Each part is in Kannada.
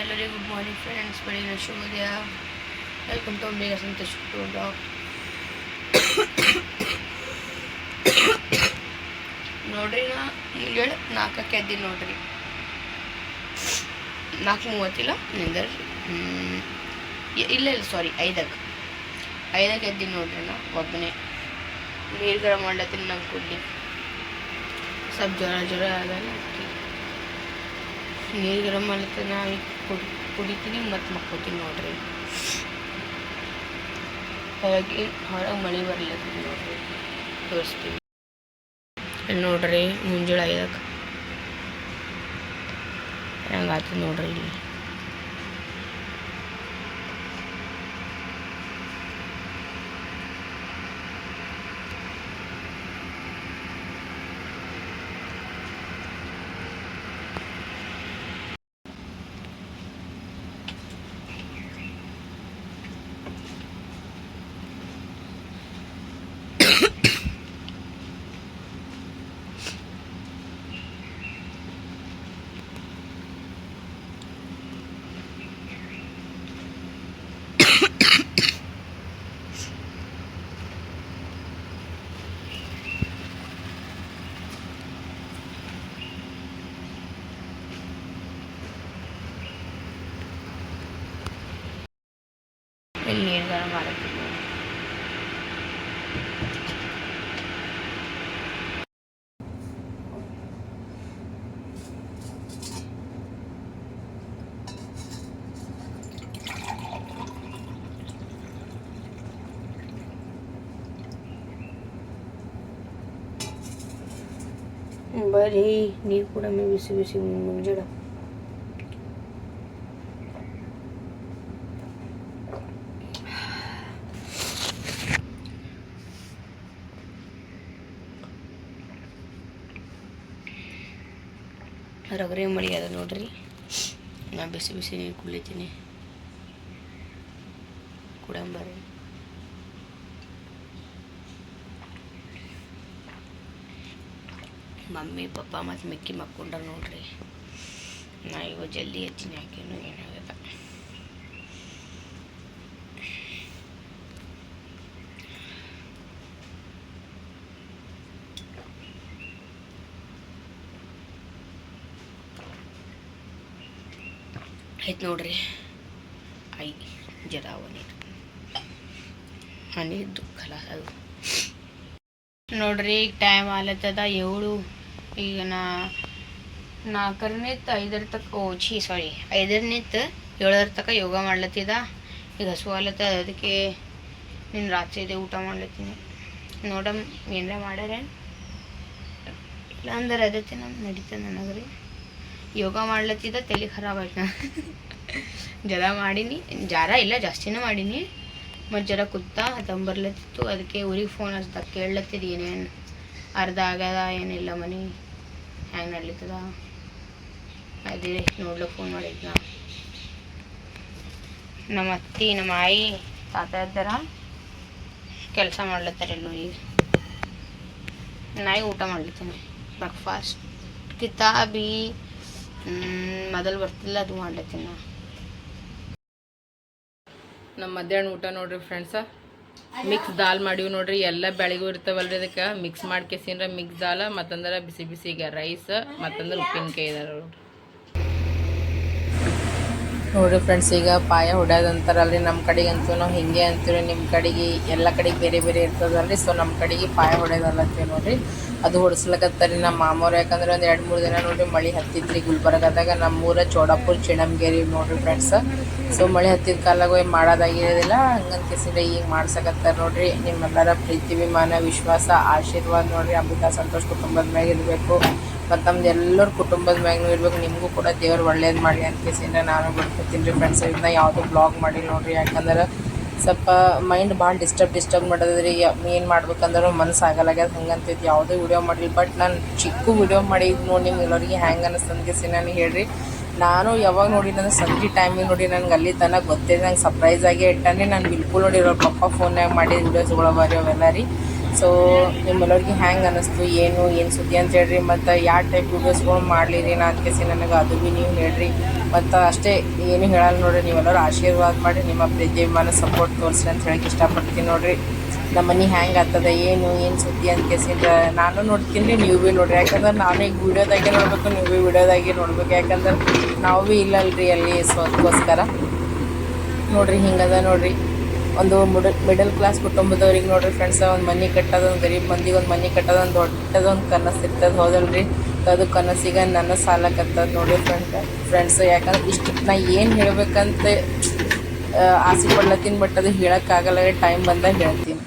ಎಲ್ಲರಿಗೂ ಗುಡ್ ಮಾರ್ನಿಂಗ್ ಫ್ರೆಂಡ್ಸ್ ಬೆಳಿಗ್ಗೆ ಶುಭೋದಯ ವೆಲ್ಕಮ್ ಟು ಬೇಗ ಸಂತೋಷ್ ಬ್ಲಾಗ್ ನೋಡ್ರಿ ನಾ ಮುಂಜಾನೆ ನಾಲ್ಕಕ್ಕೆ ಎದ್ದೀನಿ ನೋಡ್ರಿ. ನಾಲ್ಕು ಮೂವತ್ತಿಲ್ಲ ನಿಂದರ್ ಇಲ್ಲ ಇಲ್ಲ ಸಾರಿ ಐದಕ್ಕೆ. ಐದಕ್ಕೆ ಎದ್ದೀನಿ ನೋಡ್ರಿ ನಾ, ಒಬ್ಬನೇ. ನೀರು ಗರಂ ಮಾಡ್ಲತ್ತೀನಿ ನಂಗೆ ಕುಡ್ಲಿ. ಸ್ವಲ್ಪ ಜ್ವರ ಜ್ವರ ಆಗಲ್ಲ ನೀರು ಗರಂ ಮಾಡ್ಲತ್ತ ನಾ ಈಗ ಕುಡಿ ಕುಡಿತೀನಿ ಮತ್ತು ಮಕ್ಕೋತೀನಿ ನೋಡ್ರಿ. ಹಾಗಾಗಿ ಹೊರಗೆ ಮಳೆ ಬರ್ಲತ್ತೀನಿ ನೋಡ್ರಿ. ತೋರಿಸ್ತೀವಿ ನೋಡ್ರಿ ಮುಂಜಾನೆ ಐದಕ್ಕೆ ಹೆಂಗಾಗ್ತದೆ ನೋಡ್ರಿ ಇಲ್ಲಿ. ಇಲ್ಲಿ ನೀರು ಗರಂ ಮಾಡತ್ತೀನಿ ನೋಡ್ರಿ ಬರೀ ನೀರು ಕೂಡ ಬಿಸಿ ಬಿಸಿ ಮುಂಜಾನೆ ರಗರೆ ಮಳೆ ಅದ ನೋಡ್ರಿ. ನಾ ಬಿಸಿ ಬಿಸಿ ನೀರು ಕುಡಿತೀನಿ. ಕುಡಂಬರಿ ಮಮ್ಮಿ, ಪಪ್ಪ ಮತ್ತು ಮಿಕ್ಕಿ ಮಕ್ಕೊಂಡ್ರ ನೋಡ್ರಿ. ನಾ ಇವಾಗ ಜಲ್ದಿ ಹಚ್ಚಿನಿ ಹಾಕಿನ ಏನಾಗಲ್ಲ. ಆಯ್ತು ನೋಡ್ರಿ. ಐ ಜರ ನೀರು ಮನೆಯದ್ದು ಖಲಾಸ್ ಅದು. ನೋಡ್ರಿ, ಈಗ ಟೈಮ್ ಆಲತ್ತದ ಏಳು. ಈಗ ನಾ ನಾಲ್ಕರನೇತ್ ಐದರ ತಕ್ಕ ಓ ಛೀ ಸಾರಿ ಐದರನೇತ್ ಏಳರ ತನಕ ಯೋಗ ಮಾಡ್ಲತ್ತಿದ. ಈಗ ಹಸು ಆಲತ್ತದ, ಅದಕ್ಕೆ ನಿನ್ನ ರಾತ್ರಿ ಇದೆ ಊಟ ಮಾಡ್ಲತ್ತೀನಿ. ನೋಡಮ್ ಏನರ ಮಾಡ್ಯಾರೇನು? ಇಲ್ಲ ಅಂದ್ರೆ ಅದಕ್ಕೆ ನಮ್ಮ ನಡೀತದೆ ನನಗ್ರಿ. ಯೋಗ ಮಾಡ್ಲತ್ತಿದ್ದ ತಲೆ ಖರಾಬ್ ಆಯ್ತು ಜರ ಮಾಡೀನಿ. ಜಾರ ಇಲ್ಲ, ಜಾಸ್ತಿನೇ ಮಾಡೀನಿ. ಮತ್ತು ಜರ ಕುತ್ತ ತಂಬರ್ಲತ್ತಿತ್ತು ಅದಕ್ಕೆ ಊರಿಗೆ ಫೋನ್ ಹಚ್ಚಿದ ಕೇಳತ್ತಿದ್ದು ಏನೇನು, ಅರ್ಧ ಆಗ್ಯದ, ಏನಿಲ್ಲ ಮನೆ. ಹ್ಯಾಂಗೆ ನಡ್ಲಿತ್ತದ? ಅದೇ ನೋಡ್ಲಿಕ್ಕೆ ಫೋನ್ ಮಾಡಿದ್ನ. ನಮ್ಮ ಅತ್ತಿ, ನಮ್ಮ ಆಯಿ, ತಾತ ಇದ್ದಾರ. ಕೆಲಸ ಮಾಡ್ಲತ್ತಾರೆ ಎಲ್ಲೂ ಈಗ ನಾಯಿ ಊಟ ಮಾಡ್ಲತ್ತೀನಿ. ಬ್ರೇಕ್ಫಾಸ್ಟ್ ಕಿತಾಬಿ ಮೊದಲು ಬರ್ತಿಲ್ಲ, ಅದು ಮಾಡ್ಲತ್ತೀನಿ. ನಮ್ಮ ಮಧ್ಯಾಹ್ನ ಊಟ ನೋಡ್ರಿ ಫ್ರೆಂಡ್ಸ ಮಿಕ್ಸ್ ದಾಲ್ ಮಾಡಿವಿ ನೋಡ್ರಿ, ಎಲ್ಲ ಬೆಳಿಗೂ ಇರ್ತಾವಲ್ರಿ ಅದಕ್ಕೆ ಮಿಕ್ಸ್ ಮಾಡ್ಕೇಸಿನ್ರ ಮಿಕ್ಸ್ ದಾಲ್, ಮತ್ತಂದ್ರೆ ಬಿಸಿ ಬಿಸಿಗೆ ರೈಸ್ ಮತ್ತಂದ್ರೆ ಉಪ್ಪಿನಕಾಯಿ ಇದಾರೆ ನೋಡ್ರಿ. ನೋಡ್ರಿ ಫ್ರೆಂಡ್ಸ್ ಈಗ ಪಾಯ ಹೊಡ್ಯೋದಂತಾರಲ್ರಿ ನಮ್ಮ ಕಡೆಗಂತೂ, ನಾವು ಹಿಂಗೆ ಅಂತೀವಿ ನಿಮ್ಮ ಕಡೆಗೆ, ಎಲ್ಲ ಕಡೆಗೆ ಬೇರೆ ಬೇರೆ ಇರ್ತದಲ್ರಿ ಸೊ ನಮ್ಮ ಕಡೆಗೆ ಪಾಯ ಹೊಡೆಯೋದಲ್ಲತ್ತೀವಿ ನೋಡ್ರಿ. ಅದು ಹೊಡಿಸ್ಲಕತ್ತರಿ ನಮ್ಮ ಮಾಮೂರು, ಯಾಕಂದ್ರೆ ಒಂದು ಎರಡು ಮೂರು ದಿನ ನೋಡ್ರಿ ಮಳೆ ಹತ್ತಿತ್ರಿ ಗುಲ್ಬರ್ಗದಾಗ. ನಮ್ಮೂರ ಚೋಡಾಪುರ ಚಿಣಮ್ಗೇರಿ ನೋಡ್ರಿ ಫ್ರೆಂಡ್ಸ್ ಸೊ ಮಳೆ ಹತ್ತಿದ ಕಾಲಾಗ ಮಾಡೋದಾಗಿರೋದಿಲ್ಲ ಹಂಗಂತ ಕೇಸಿಂದ ಈಗ ಮಾಡ್ಸಕತ್ತಾರ ನೋಡ್ರಿ. ನಿಮ್ಮೆಲ್ಲರ ಪ್ರೀತಿ ವಿಮಾನ ವಿಶ್ವಾಸ, ಆಶೀರ್ವಾದ ನೋಡ್ರಿ. ಅಂಬಿಕಾ ಸಂತೋಷ್ ಕುಟುಂಬದ ಮ್ಯಾಗ ಇರಬೇಕು. ಮತ್ತು ನಮ್ದು ಎಲ್ಲರ ಕುಟುಂಬದ ಮ್ಯಾಗ್ನೂ ಇರ್ಬೇಕು, ನಿಮಗೂ ಕೂಡ ದೇವ್ರು ಒಳ್ಳೇದು ಮಾಡಿ ಅಂತ ಕೇಸಿಂದ ನಾನು ಬಿಡ್ಕೊತೀನಿ ರೀ ಫ್ರೆಂಡ್ಸ್ ಇದನ್ನ ಯಾವುದೂ ಬ್ಲಾಗ್ ಮಾಡಿ ನೋಡಿರಿ. ಯಾಕಂದ್ರೆ ಸ್ವಲ್ಪ ಮೈಂಡ್ ಭಾಳ ಡಿಸ್ಟರ್ಬ್ ಡಿಸ್ಟರ್ಬ್ ಮಾಡೋದ್ರಿ ಏನು ಮಾಡ್ಬೇಕಂದ್ರೆ ಮನಸ್ಸು ಆಗಲಾಗ್ಯದ ಹಂಗಂತೈತಿ. ಯಾವುದೇ ವಿಡಿಯೋ ಮಾಡಿಲ್ಲ ಬಟ್ ನಾನು ಚಿಕ್ಕ ವಿಡಿಯೋ ಮಾಡಿ ನೋಡಿ ನಿಮ್ಗೆ ಎಲ್ಲರಿಗೆ ಹ್ಯಾಂಗೆ ಅನ್ನಿಸ್ತಂದ್ಗೆಸಿ ನಾನು ಹೇಳ್ರಿ. ನಾನು ಯಾವಾಗ ನೋಡಿ ನನ್ನ ಸಂಜೆ ಟೈಮಿಗೆ ನೋಡಿ ನನಗೆ ಅಲ್ಲಿ ತನಕ ಗೊತ್ತೇ ನಂಗೆ ಸರ್ಪ್ರೈಸ್ ಆಗಿ ಇಟ್ಟಾನೆ ನಾನು ಬಿಲ್ಕುಲ್ ನೋಡಿರೋ ಪಪ್ಪ ಫೋನ್ಯಾಗ ಮಾಡಿದ ವಿಡಿಯೋಸ್ಗಳು ಬರೀ ಅವೆಲ್ಲ ರೀ. ಸೊ ನಿಮ್ಮೆಲ್ಲರಿಗೆ ಹ್ಯಾಂಗೆ ಅನ್ನಿಸ್ತು ಏನು ಏನು ಸುದ್ದಿ ಅಂತ ಹೇಳ್ರಿ. ಮತ್ತು ಯಾವ ಟೈಪ್ ವೀಡಿಯೋಸ್ಗಳು ಮಾಡಲಿರಿ ನಾ ಅದಕ್ಕೆ ನನಗೆ ಅದು ಭೀ ನೀವು ಹೇಳ್ರಿ. ಮತ್ತು ಅಷ್ಟೇ ಏನು ಹೇಳಲ್ಲ ನೋಡ್ರಿ, ನೀವೆಲ್ಲರೂ ಆಶೀರ್ವಾದ ಮಾಡಿ ನಿಮ್ಮ ವಿಮಾನ ಸಪೋರ್ಟ್ ತೋರಿಸ್ರಿ ಅಂತ ಹೇಳಕ್ಕೆ ಇಷ್ಟಪಡ್ತೀನಿ ನೋಡ್ರಿ. ನಮ್ಮ ಮನೆ ಹ್ಯಾಂಗೆ ಆಗ್ತದ, ಏನು ಏನು ಸುದ್ದಿ ಅಂತ ಕೇಸಿಂದ ನಾನು ನೋಡ್ತೀನಿ ರೀ ನೀವು ಭೀ ನೋಡ್ರಿ. ಯಾಕಂದ್ರೆ ನಾನು ಈಗ ವೀಡಿಯೋದಾಗೆ ನೋಡಬೇಕು, ನೀವು ಭೀ ವೀಡಿಯೋದಾಗೆ ನೋಡ್ಬೇಕು. ಯಾಕಂದ್ರೆ ನಾವು ಭೀ ಇಲ್ಲಲ್ರಿ ಅಲ್ಲಿ, ಸೊ ಅದಕ್ಕೋಸ್ಕರ. ನೋಡ್ರಿ ಹಿಂಗದ ನೋಡ್ರಿ. ಒಂದು ಮಿಡಲ್ ಮಿಡಲ್ ಕ್ಲಾಸ್ ಕುಟುಂಬದವ್ರಿಗೆ ನೋಡ್ರಿ ಫ್ರೆಂಡ್ಸ್ ಒಂದು ಮನೆ ಕಟ್ಟೋದು, ಒಂದು ಗರೀಬ್ ಮಂದಿಗೆ ಒಂದು ಮನೆ ಕಟ್ಟೋದು, ಒಂದು ದೊಡ್ಡದೊಂದು ಕನಸು ಇರ್ತದೆ, ಹೌದಲ್ರಿ? ಅದು ಕನಸಿಗೆ ನನ್ನ ಸಾಲಕತ್ತದ ನೋಡ್ರಿ ಫ್ರೆಂಡ್ ಫ್ರೆಂಡ್ಸ್ ಯಾಕಂದ್ರೆ ಇಷ್ಟು ನಾ ಏನು ಹೇಳ್ಬೇಕಂತ ಆಸೆ ಪಡ್ಲತ್ತೀನಿ ಬಟ್ ಅದು ಹೇಳೋಕ್ಕಾಗಲ್ಲ ಟೈಮ್ ಬಂದಾಗ ಹೇಳ್ತೀನಿ.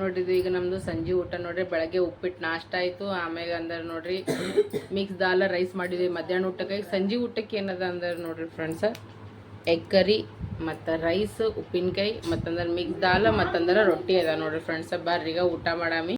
ನೋಡ್ರಿ, ಇದು ಈಗ ನಮ್ಮದು ಸಂಜೆ ಊಟ ನೋಡ್ರಿ, ಬೆಳಗ್ಗೆ ಉಪ್ಪಿಟ್ಟು ನಾಷ್ಟ ಆಯಿತು ಆಮೇಲೆ ಅಂದ್ರೆ ನೋಡ್ರಿ ಮಿಕ್ಸ್ ದಾಲ ರೈಸ್ ಮಾಡಿದ್ವಿ, ಮಧ್ಯಾಹ್ನ ಊಟಕ್ಕೆ, ಸಂಜೆ ಊಟಕ್ಕೆ ಏನದ ಅಂದ್ರೆ ನೋಡ್ರಿ ಫ್ರೆಂಡ್ಸ್ ಎಗ್ ಕರಿ ಮತ್ತು ರೈಸ್ ಉಪ್ಪಿನಕಾಯಿ, ಮತ್ತಂದ್ರೆ ಮಿಕ್ಸ್ ದಾಲ್, ಮತ್ತಂದ್ರೆ ರೊಟ್ಟಿ ಅದ ನೋಡ್ರಿ ಫ್ರೆಂಡ್ಸ್ ಬರ್ರಿ ಈಗ ಊಟ ಮಾಡಾಮಿ.